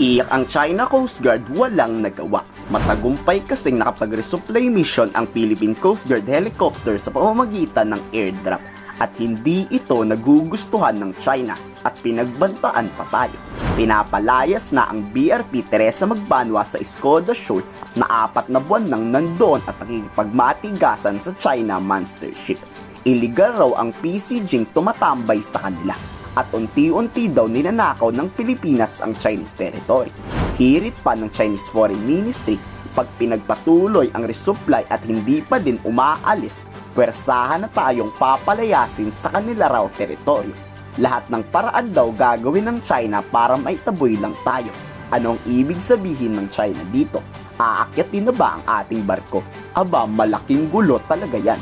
Iyak ang China Coast Guard walang nagawa. Matagumpay kasing nakapag-resupply mission ang Philippine Coast Guard helicopter sa pamamagitan ng airdrop at hindi ito nagugustuhan ng China at pinagbantaan pa tayo. Pinapalayas na ang BRP Teresa Magbanwa sa Skoda Shoal na apat na buwan nang nandoon at nakikipagmatigasan sa China Monster Ship. Iligal raw ang PCG tumatambay sa kanila at unti-unti daw ninanakaw ng Pilipinas ang Chinese territory. Hirit pa ng Chinese Foreign Ministry pag pinagpatuloy ang resupply at hindi pa din umaalis, pwersahan na tayong papalayasin sa kanila raw teritoryo. Lahat ng paraan daw gagawin ng China para maitaboy lang tayo. Anong ibig sabihin ng China dito? Aakyatin na ba ang ating barko? Aba, malaking gulo talaga yan.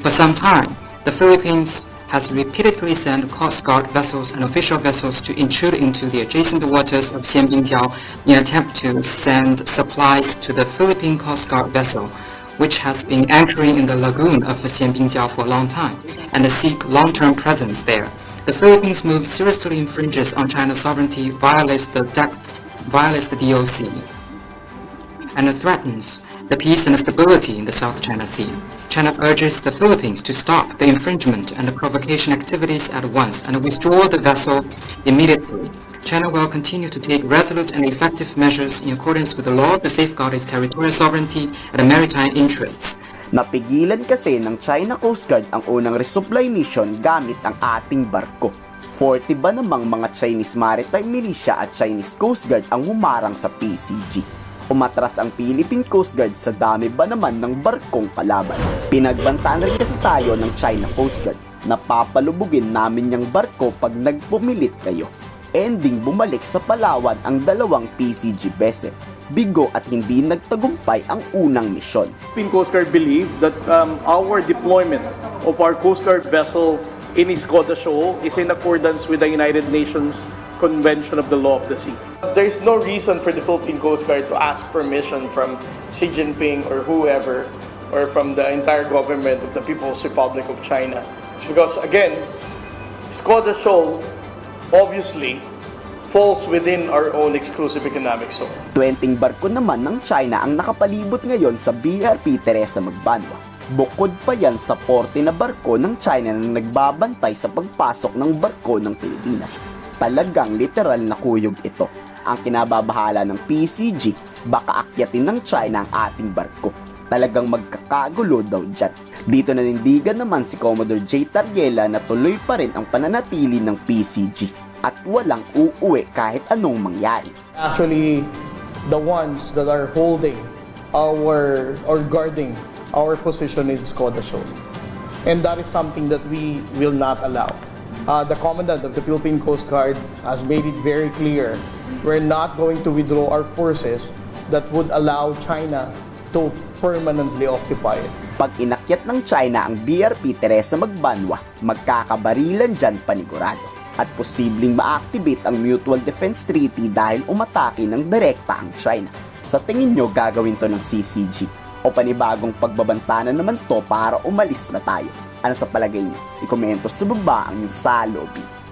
For some time, the Philippines has repeatedly sent Coast Guard vessels and official vessels to intrude into the adjacent waters of Xianbingjiao in an attempt to send supplies to the Philippine Coast Guard vessel, which has been anchoring in the lagoon of Xianbingjiao for a long time, and seek long-term presence there. The Philippines' move seriously infringes on China's sovereignty, violates the, violates the DOC, and threatens the peace and stability in the South China Sea. China urges the Philippines to stop the infringement and provocation activities at once and withdraw the vessel immediately. China will continue to take resolute and effective measures in accordance with the law to safeguard its territorial sovereignty and maritime interests. Napigilan kasi ng China Coast Guard ang unang resupply mission gamit ang ating barko. 40 ba namang mga Chinese Maritime Militia at Chinese Coast Guard ang humarang sa PCG? Umatras ang Philippine Coast Guard sa dami ba naman ng barkong kalaban? Pinagbantaan rin kasi tayo ng China Coast Guard na papalubugin namin yung barko pag nagpumilit kayo. Ending bumalik sa Palawan ang dalawang PCG vessel. Bigo at hindi nagtagumpay ang unang misyon. Philippine Coast Guard believe that um, our deployment of our Coast Guard vessel in Iskoda Shoal is in accordance with the United Nations Convention of the Law of the Sea. There is no reason for the Philippine Coast Guard to ask permission from Xi Jinping or whoever or from the entire government of the People's Republic of China. It's because, again, Skoda Shoal obviously falls within our own exclusive economic zone. 20 barko naman ng China ang nakapalibot ngayon sa BRP Teresa Magbanwa. Bukod pa yan sa 40 na barko ng China na nagbabantay sa pagpasok ng barko ng Pilipinas. Talagang literal na kuyog ito. Ang kinababahala ng PCG, baka akyatin ng China ang ating barko. Talagang magkakagulo daw dyan. Dito nanindigan naman si Commodore J. Tariela na tuloy pa rin ang pananatili ng PCG at walang uuwi kahit anong mangyari. Actually, the ones that are holding our or guarding our position in Skoda Shoal. And that is something that we will not allow. Uh, the Commandant of the Philippine Coast Guard has made it very clear we're not going to withdraw our forces that would allow China to permanently occupy it. Pag inakyat ng China ang BRP Teresa Magbanwa, magkakabarilan dyan panigurado. At posibleng ma-activate ang Mutual Defense Treaty dahil umatake ng direkta ang China. Sa tingin nyo gagawin to ng CCG? O panibagong pagbabanta na naman to para umalis na tayo? Ano sa palagay nyo? Ikomento sa baba ang inyong salobin.